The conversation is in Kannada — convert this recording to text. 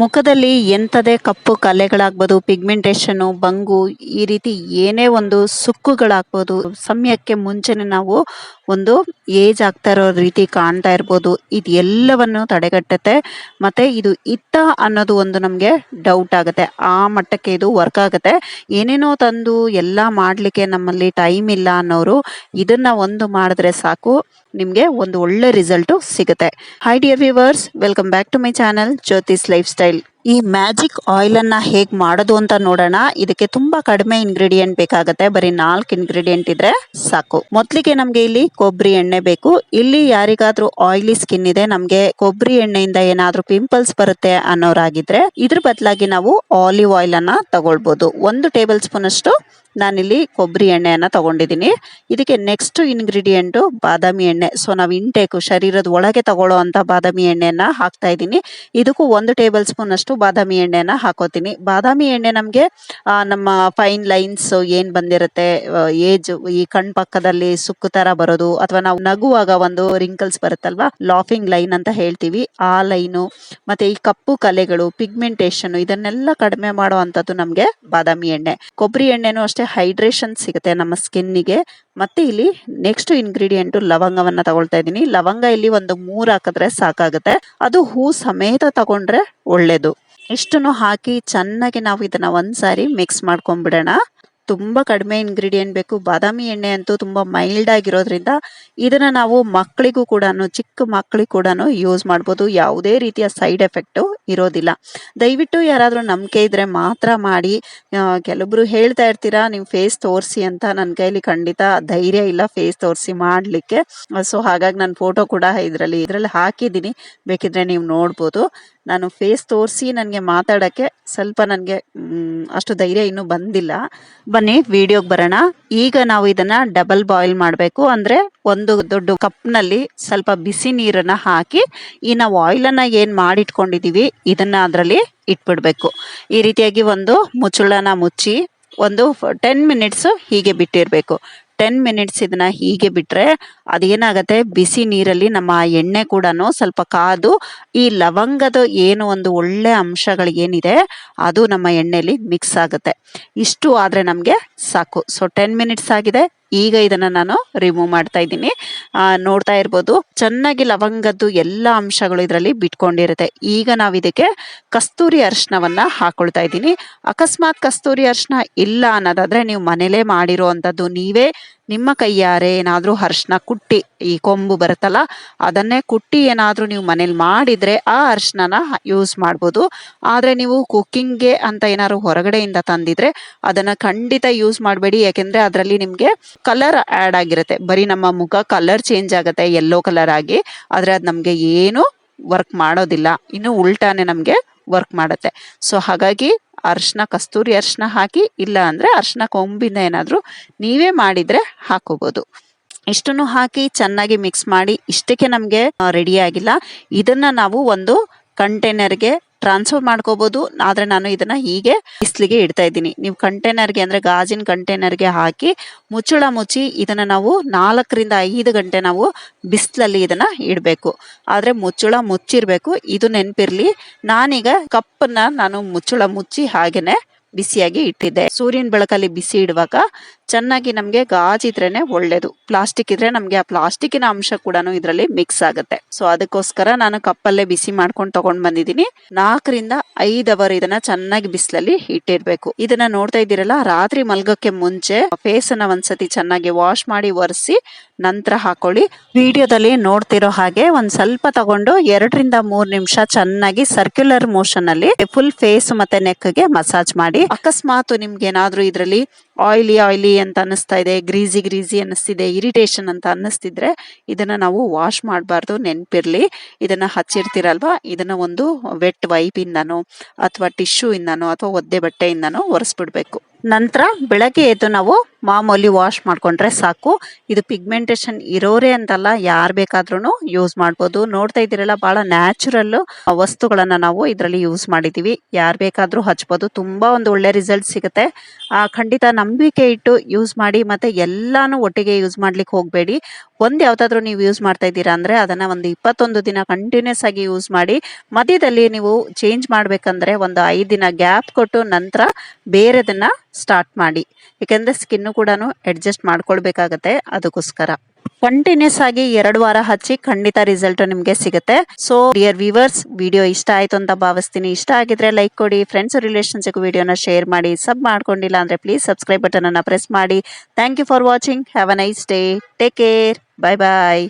ಮುಖದಲ್ಲಿ ಎಂಥದೇ ಕಪ್ಪು ಕಲೆಗಳಾಗ್ಬೋದು ಪಿಗ್ಮೆಂಟೇಷನ್ನು ಬಂಗು, ಈ ರೀತಿ ಏನೇ ಒಂದು ಸುಕ್ಕುಗಳಾಗ್ಬೋದು, ಸಮಯಕ್ಕೆ ಮುಂಚೆನೆ ನಾವು ಒಂದು ಏಜ್ ಆಗ್ತಾ ಇರೋ ರೀತಿ ಕಾಣ್ತಾ ಇರ್ಬೋದು. ಇದು ಎಲ್ಲವನ್ನು ತಡೆಗಟ್ಟುತ್ತೆ. ಮತ್ತು ಇದು ಇತ್ತ ಅನ್ನೋದು ಒಂದು ನಮಗೆ ಡೌಟ್ ಆಗುತ್ತೆ. ಆ ಮಟ್ಟಕ್ಕೆ ಇದು ವರ್ಕ್ ಆಗುತ್ತೆ. ಏನೇನೋ ತಂದು ಎಲ್ಲ ಮಾಡಲಿಕ್ಕೆ ನಮ್ಮಲ್ಲಿ ಟೈಮ್ ಇಲ್ಲ ಅನ್ನೋರು ಇದನ್ನು ಒಂದು ಮಾಡಿದ್ರೆ ಸಾಕು. ನಿಮಗೆ ಒಂದು ಒಳ್ಳೆ ರಿಸಲ್ಟು ಸಿಗುತ್ತೆ. Hi dear viewers welcome back to my channel Jyothi's lifestyle ಈ ಮ್ಯಾಜಿಕ್ ಆಯಿಲ್ ಅನ್ನ ಹೇಗ್ ಮಾಡೋದು ಅಂತ ನೋಡೋಣ. ಇದಕ್ಕೆ ತುಂಬಾ ಕಡಿಮೆ ಇಂಗ್ರೀಡಿಯೆಂಟ್ ಬೇಕಾಗುತ್ತೆ. ಬರೀ ನಾಲ್ಕು ಇಂಗ್ರೀಡಿಯೆಂಟ್ ಇದ್ರೆ ಸಾಕು. ಮೊದಲಿಗೆ ನಮಗೆ ಇಲ್ಲಿ ಕೊಬ್ಬರಿ ಎಣ್ಣೆ ಬೇಕು. ಇಲ್ಲಿ ಯಾರಿಗಾದ್ರೂ ಆಯಿಲಿ ಸ್ಕಿನ್ ಇದೆ, ನಮಗೆ ಕೊಬ್ಬರಿ ಎಣ್ಣೆಯಿಂದ ಏನಾದ್ರೂ ಪಿಂಪಲ್ಸ್ ಬರುತ್ತೆ ಅನ್ನೋರಾಗಿದ್ರೆ ಇದ್ರ ಬದಲಾಗಿ ನಾವು ಆಲಿವ್ ಆಯಿಲ್ ಅನ್ನ ತಗೊಳ್ಬಹುದು ಒಂದು ಟೇಬಲ್ ಸ್ಪೂನ್ ಅಷ್ಟು ನಾನಿಲ್ಲಿ ಕೊಬ್ಬರಿ ಎಣ್ಣೆಯನ್ನು ತಗೊಂಡಿದ್ದೀನಿ. ಇದಕ್ಕೆ ನೆಕ್ಸ್ಟ್ ಇನ್ಗ್ರೀಡಿಯೆಂಟು ಬಾದಾಮಿ ಎಣ್ಣೆ. ಸೊ ನಾವು ಇಂಟೇಕು ಶರೀರದ ಒಳಗೆ ತಗೊಳ್ಳೋ ಅಂಥ ಬಾದಾಮಿ ಎಣ್ಣೆಯನ್ನು ಹಾಕ್ತಾ ಇದ್ದೀನಿ. ಇದಕ್ಕೂ ಒಂದು ಟೇಬಲ್ ಸ್ಪೂನ್ ಅಷ್ಟು ಬಾದಾಮಿ ಎಣ್ಣೆನ ಹಾಕೋತೀನಿ. ಬಾದಾಮಿ ಎಣ್ಣೆ ನಮಗೆ ನಮ್ಮ ಫೈನ್ ಲೈನ್ಸ್ ಏನು ಬಂದಿರುತ್ತೆ ಏಜ್, ಈ ಕಣ್ ಪಕ್ಕದಲ್ಲಿ ಸುಕ್ಕು ಥರ ಬರೋದು, ಅಥವಾ ನಾವು ನಗುವಾಗ ಒಂದು ರಿಂಕಲ್ಸ್ ಬರುತ್ತಲ್ವಾ ಲಾಫಿಂಗ್ ಲೈನ್ ಅಂತ ಹೇಳ್ತೀವಿ. ಆ ಲೈನು ಮತ್ತೆ ಈ ಕಪ್ಪು ಕಲೆಗಳು ಪಿಗ್ಮೆಂಟೇಷನ್ ಇದನ್ನೆಲ್ಲ ಕಡಿಮೆ ಮಾಡುವಂಥದ್ದು ನಮಗೆ ಬಾದಾಮಿ ಎಣ್ಣೆ. ಕೊಬ್ಬರಿ ಎಣ್ಣೆನೂ ಅಷ್ಟೇ ಹೈಡ್ರೇಷನ್ ಸಿಗುತ್ತೆ ನಮ್ಮ ಸ್ಕಿನ್ನಿಗೆ ಮತ್ತೆ ಇಲ್ಲಿ ನೆಕ್ಸ್ಟ್ ಇಂಗ್ರೀಡಿಯೆಂಟ್ ಲವಂಗವನ್ನ ತಗೊಳ್ತಾ ಇದ್ದೀನಿ. ಲವಂಗ ಇಲ್ಲಿ ಒಂದು ಮೂರ್ ಹಾಕಿದ್ರೆ ಸಾಕಾಗುತ್ತೆ. ಅದು ಹೂ ಸಮೇತ ತಗೊಂಡ್ರೆ ಒಳ್ಳೇದು. ಇಷ್ಟನ್ನು ಹಾಕಿ ಚೆನ್ನಾಗಿ ನಾವು ಇದನ್ನ ಒಂದ್ಸಾರಿ ಮಿಕ್ಸ್ ಮಾಡ್ಕೊಂಡ್ಬಿಡೋಣ. ತುಂಬಾ ಕಡಿಮೆ ಇಂಗ್ರೀಡಿಯೆಂಟ್ ಬೇಕು. ಬಾದಾಮಿ ಎಣ್ಣೆ ಅಂತೂ ತುಂಬ ಮೈಲ್ಡ್ ಆಗಿರೋದ್ರಿಂದ ಇದನ್ನು ನಾವು ಮಕ್ಕಳಿಗೂ ಕೂಡ ಚಿಕ್ಕ ಮಕ್ಕಳಿಗೂ ಕೂಡ ಯೂಸ್ ಮಾಡ್ಬೋದು. ಯಾವುದೇ ರೀತಿಯ ಸೈಡ್ ಎಫೆಕ್ಟು ಇರೋದಿಲ್ಲ. ದಯವಿಟ್ಟು ಯಾರಾದರೂ ನಂಬಿಕೆ ಇದ್ರೆ ಮಾತ್ರ ಮಾಡಿ. ಕೆಲವೊಬ್ರು ಹೇಳ್ತಾ ಇರ್ತೀರಾ ನಿಮ್ಮ ಫೇಸ್ ತೋರಿಸಿ ಅಂತ ನನ್ನ ಕೈಲಿ ಖಂಡಿತ ಧೈರ್ಯ ಇಲ್ಲ ಫೇಸ್ ತೋರಿಸಿ ಮಾಡಲಿಕ್ಕೆ. ಸೊ, ಹಾಗಾಗಿ ನಾನು ಫೋಟೋ ಕೂಡ ಇದರಲ್ಲಿ ಇದರಲ್ಲಿ ಹಾಕಿದ್ದೀನಿ. ಬೇಕಿದ್ರೆ ನೀವು ನೋಡ್ಬೋದು. ನಾನು ಫೇಸ್ ತೋರಿಸಿ ನನಗೆ ಮಾತಾಡಕ್ಕೆ ಸ್ವಲ್ಪ ನನಗೆ ಅಷ್ಟು ಧೈರ್ಯ ಇನ್ನೂ ಬಂದಿಲ್ಲ. ಬನ್ನಿ ವಿಡಿಯೋಗೆ ಬರೋಣ. ಈಗ ನಾವು ಇದನ್ನು ಡಬಲ್ ಬಾಯ್ಲ್ ಮಾಡಬೇಕು. ಅಂದರೆ ಒಂದು ದೊಡ್ಡ ಕಪ್ನಲ್ಲಿ ಸ್ವಲ್ಪ ಬಿಸಿ ನೀರನ್ನು ಹಾಕಿ ಈ ನಾವು ಆಯಿಲನ್ನು ಏನು ಮಾಡಿಟ್ಕೊಂಡಿದ್ದೀವಿ ಇದನ್ನು ಅದರಲ್ಲಿ ಇಟ್ಬಿಡಬೇಕು. ಈ ರೀತಿಯಾಗಿ ಒಂದು ಮುಚ್ಚಳನ ಮುಚ್ಚಿ, ಒಂದು ಟೆನ್ ಮಿನಿಟ್ಸು ಹೀಗೆ ಬಿಟ್ಟಿರ್ಬೇಕು. ಟೆನ್ ಮಿನಿಟ್ಸ್ ಇದನ್ನ ಹೀಗೆ ಬಿಟ್ರೆ ಅದೇನಾಗತ್ತೆ? ಬಿಸಿ ನೀರಲ್ಲಿ ನಮ್ಮ ಎಣ್ಣೆ ಕೂಡ ಸ್ವಲ್ಪ ಕಾದು ಈ ಲವಂಗದ ಏನು ಒಂದು ಒಳ್ಳೆ ಅಂಶಗಳು ಏನಿದೆ ಅದು ನಮ್ಮ ಎಣ್ಣೆಲಿ ಮಿಕ್ಸ್ ಆಗುತ್ತೆ. ಇಷ್ಟು ಆದ್ರೆ ನಮಗೆ ಸಾಕು. ಸೊ ಟೆನ್ ಮಿನಿಟ್ಸ್ ಆಗಿದೆ. ಈಗ ಇದನ್ನ ನಾನು ರಿಮೂವ್ ಮಾಡ್ತಾ ಇದ್ದೀನಿ. ನೋಡ್ತಾ ಇರ್ಬೋದು, ಚೆನ್ನಾಗಿ ಲವಂಗದ್ದು ಎಲ್ಲ ಅಂಶಗಳು ಇದರಲ್ಲಿ ಬಿಟ್ಕೊಂಡಿರುತ್ತೆ. ಈಗ ನಾವು ಇದಕ್ಕೆ ಕಸ್ತೂರಿ ಅರ್ಶನವನ್ನ ಹಾಕೊಳ್ತಾ ಇದ್ದೀನಿ. ಅಕಸ್ಮಾತ್ ಕಸ್ತೂರಿ ಅರ್ಶನ ಇಲ್ಲ ಅನ್ನೋದಾದ್ರೆ ನೀವು ಮನೇಲೇ ಅಂಥದ್ದು ನೀವೇ ನಿಮ್ಮ ಕೈಯಾರೆ ಏನಾದರೂ ಅರ್ಶಿನ ಕುಟ್ಟಿ, ಈ ಕೊಂಬು ಬರುತ್ತಲ್ಲ, ಅದನ್ನೇ ಕುಟ್ಟಿ ಏನಾದರೂ ನೀವು ಮನೇಲಿ ಮಾಡಿದರೆ ಆ ಅರ್ಶಿನ ಯೂಸ್ ಮಾಡ್ಬೋದು. ಆದರೆ ನೀವು ಕುಕ್ಕಿಂಗ್ಗೆ ಅಂತ ಏನಾದ್ರು ಹೊರಗಡೆಯಿಂದ ತಂದಿದ್ರೆ ಅದನ್ನು ಖಂಡಿತ ಯೂಸ್ ಮಾಡಬೇಡಿ. ಯಾಕೆಂದರೆ ಅದರಲ್ಲಿ ನಿಮಗೆ ಕಲರ್ ಆ್ಯಡ್ ಆಗಿರುತ್ತೆ. ಬರೀ ನಮ್ಮ ಮುಖ ಕಲರ್ ಚೇಂಜ್ ಆಗುತ್ತೆ ಯೆಲ್ಲೋ ಕಲರ್ ಆಗಿ. ಆದರೆ ಅದು ನಮಗೆ ಏನು ವರ್ಕ್ ಮಾಡೋದಿಲ್ಲ. ಇನ್ನು ಉಲ್ಟಾನೆ ನಮಗೆ ವರ್ಕ್ ಮಾಡುತ್ತೆ. ಸೊ ಹಾಗಾಗಿ ಅರ್ಶಿನ, ಕಸ್ತೂರಿ ಅರ್ಶಿನ ಹಾಕಿ, ಇಲ್ಲ ಅಂದ್ರೆ ಅರ್ಶಿನ ಕೊಂಬಿನ ಏನಾದ್ರೂ ನೀವೇ ಮಾಡಿದ್ರೆ ಹಾಕೋಬಹುದು ಇಷ್ಟನ್ನು ಹಾಕಿ ಚೆನ್ನಾಗಿ ಮಿಕ್ಸ್ ಮಾಡಿ, ಇಷ್ಟಕ್ಕೆ ನಮಗೆ ರೆಡಿ ಆಗಿಲ್ಲ. ಇದನ್ನ ನಾವು ಒಂದು ಕಂಟೈನರ್ಗೆ ಟ್ರಾನ್ಸ್ಫರ್ ಮಾಡ್ಕೋಬಹುದು ಆದ್ರೆ ನಾನು ಇದನ್ನ ಹೀಗೆ ಬಿಸಿಲಿಗೆ ಇಡ್ತಾ ಇದ್ದೀನಿ. ನೀವು ಕಂಟೈನರ್ಗೆ ಅಂದ್ರೆ ಗಾಜಿನ ಕಂಟೈನರ್ಗೆ ಹಾಕಿ ಮುಚ್ಚಳ ಮುಚ್ಚಿ ಇದನ್ನ ನಾವು ನಾಲ್ಕರಿಂದ ಐದು ಗಂಟೆ ನಾವು ಬಿಸಿಲಲ್ಲಿ ಇದನ್ನ ಇಡಬೇಕು. ಆದ್ರೆ ಮುಚ್ಚಳ ಮುಚ್ಚಿರ್ಬೇಕು. ಇದು ನೆನಪಿರ್ಲಿ. ನಾನೀಗ ಕಪ್ಪನ್ನ ನಾನು ಮುಚ್ಚಳ ಮುಚ್ಚಿ ಹಾಗೇನೆ ಬಿಸಿಯಾಗಿ ಇಟ್ಟಿದ್ದೆ. ಸೂರ್ಯನ ಬೆಳಕಲ್ಲಿ ಬಿಸಿ ಇಡುವಾಗ ಚೆನ್ನಾಗಿ ನಮ್ಗೆ ಗಾಜಿದ್ರೇನೆ ಒಳ್ಳೇದು. ಪ್ಲಾಸ್ಟಿಕ್ ಇದ್ರೆ ನಮ್ಗೆ ಆ ಪ್ಲಾಸ್ಟಿಕ್ಕಿನ ಅಂಶ ಕೂಡ ಇದರಲ್ಲಿ ಮಿಕ್ಸ್ ಆಗುತ್ತೆ. ಸೊ ಅದಕ್ಕೋಸ್ಕರ ನಾನು ಕಪ್ಪಲ್ಲೇ ಬಿಸಿ ಮಾಡ್ಕೊಂಡು ತಗೊಂಡ್ ಬಂದಿದ್ದೀನಿ. ನಾಲ್ಕರಿಂದ ಐದ್ ಅವರ್ ಇದನ್ನ ಚೆನ್ನಾಗಿ ಬಿಸಿಲಲ್ಲಿ ಇಟ್ಟಿರ್ಬೇಕು. ಇದನ್ನ ನೋಡ್ತಾ ಇದ್ದೀರಲ್ಲ, ರಾತ್ರಿ ಮಲ್ಗಕ್ಕೆ ಮುಂಚೆ ಫೇಸ್ ಅನ್ನ ಒಂದ್ಸತಿ ಚೆನ್ನಾಗಿ ವಾಶ್ ಮಾಡಿ ಒರೆಸಿ ನಂತರ ಹಾಕೊಳ್ಳಿ. ವಿಡಿಯೋದಲ್ಲಿ ನೋಡ್ತಿರೋ ಹಾಗೆ ಒಂದ್ ಸ್ವಲ್ಪ ತಗೊಂಡು ಎರಡರಿಂದ ಮೂರ್ ನಿಮಿಷ ಚೆನ್ನಾಗಿ ಸರ್ಕ್ಯುಲರ್ ಮೋಷನ್ ಅಲ್ಲಿ ಫುಲ್ ಫೇಸ್ ಮತ್ತೆ ನೆಕ್ಗೆ ಮಸಾಜ್ ಮಾಡಿ. ಅಕಸ್ಮಾತ್ ನಿಮ್ಗೆ ಏನಾದ್ರೂ ಇದ್ರಲ್ಲಿ ಆಯಿಲಿ ಆಯಿಲಿ ಅಂತ ಅನ್ನಿಸ್ತಾ ಇದೆ ಗ್ರೀಸಿ ಗ್ರೀಸಿ ಅನ್ನಿಸ್ತಿದೆ ಇರಿಟೇಷನ್ ಅಂತ ಅನ್ನಿಸ್ತಿದ್ರೆ ಇದನ್ನ ನಾವು ವಾಶ್ ಮಾಡಬಾರ್ದು, ನೆನ್ಪಿರ್ಲಿ. ಇದನ್ನ ಹಚ್ಚಿರ್ತೀರಲ್ವಾ? ಇದನ್ನ ಒಂದು ವೆಟ್ ವೈಪ್ ಇಂದನೋ ಅಥವಾ ಟಿಶ್ಯೂ ಇಂದನೋ ಅಥವಾ ಒದ್ದೆ ಬಟ್ಟೆಯಿಂದನೋ ಒರೆಸ್ಬಿಡ್ಬೇಕು. ನಂತರ ಬೆಳಗ್ಗೆ ಎದ್ದು ನಾವು ಮಾಮೂಲಿ ವಾಶ್ ಮಾಡಿಕೊಂಡ್ರೆ ಸಾಕು. ಇದು ಪಿಗ್ಮೆಂಟೇಷನ್ ಇರೋರೇ ಅಂತಲ್ಲ, ಯಾರು ಬೇಕಾದ್ರೂ ಯೂಸ್ ಮಾಡ್ಬೋದು. ನೋಡ್ತಾ ಇದ್ದೀರಲ್ಲ ಭಾಳ ನ್ಯಾಚುರಲ್ ವಸ್ತುಗಳನ್ನು ನಾವು ಇದರಲ್ಲಿ ಯೂಸ್ ಮಾಡಿದ್ದೀವಿ. ಯಾರು ಬೇಕಾದರೂ ಹಚ್ಬೋದು. ತುಂಬ ಒಂದು ಒಳ್ಳೆ ರಿಸಲ್ಟ್ ಸಿಗುತ್ತೆ. ಖಂಡಿತ ನಂಬಿಕೆ ಇಟ್ಟು ಯೂಸ್ ಮಾಡಿ, ಮತ್ತೆ ಎಲ್ಲಾನು ಒಟ್ಟಿಗೆ ಯೂಸ್ ಮಾಡ್ಲಿಕ್ಕೆ ಹೋಗಬೇಡಿ. ಒಂದು ಯಾವುದಾದ್ರೂ ನೀವು ಯೂಸ್ ಮಾಡ್ತಾ ಇದ್ದೀರಾ ಅಂದರೆ ಅದನ್ನು ಒಂದು ಇಪ್ಪತ್ತೊಂದು ದಿನ ಕಂಟಿನ್ಯೂಸ್ ಆಗಿ ಯೂಸ್ ಮಾಡಿ. ಮಧ್ಯದಲ್ಲಿ ನೀವು ಚೇಂಜ್ ಮಾಡಬೇಕಂದ್ರೆ ಒಂದು ಐದು ದಿನ ಗ್ಯಾಪ್ ಕೊಟ್ಟು ನಂತರ ಬೇರೆದನ್ನ ಸ್ಟಾರ್ಟ್ ಮಾಡಿ. ಯಾಕೆಂದ್ರೆ ಸ್ಕಿನ್ ಕೂಡ ಅಡ್ಜಸ್ಟ್ ಮಾಡ್ಕೊಳ್ಬೇಕಾಗತ್ತೆ ಅದಕ್ಕೋಸ್ಕರ. ಕಂಟಿನ್ಯೂಸ್ ಆಗಿ ಎರಡು ವಾರ ಹಚ್ಚಿ ಖಂಡಿತ ರಿಸಲ್ಟ್ ನಿಮ್ಗೆ ಸಿಗುತ್ತೆ. ಸೊ ಡಿಯರ್ ವ್ಯೂವರ್ಸ್ ವಿಡಿಯೋ ಇಷ್ಟ ಆಯ್ತು ಅಂತ ಭಾವಿಸ್ತೀನಿ. ಇಷ್ಟ ಆಗಿದ್ರೆ ಲೈಕ್ ಕೊಡಿ ಫ್ರೆಂಡ್ಸ್ ರಿಲೇಷನ್ಸ್ ವಿಡಿಯೋನ ಶೇರ್ ಮಾಡಿ ಸಬ್ ಮಾಡ್ಕೊಂಡಿಲ್ಲ ಅಂದ್ರೆ ಪ್ಲೀಸ್ ಸಬ್ಸ್ಕ್ರೈಬ್ ಬಟನ್ ಅನ್ನ ಪ್ರೆಸ್ ಮಾಡಿ. Thank you for watching have a nice day take care bye bye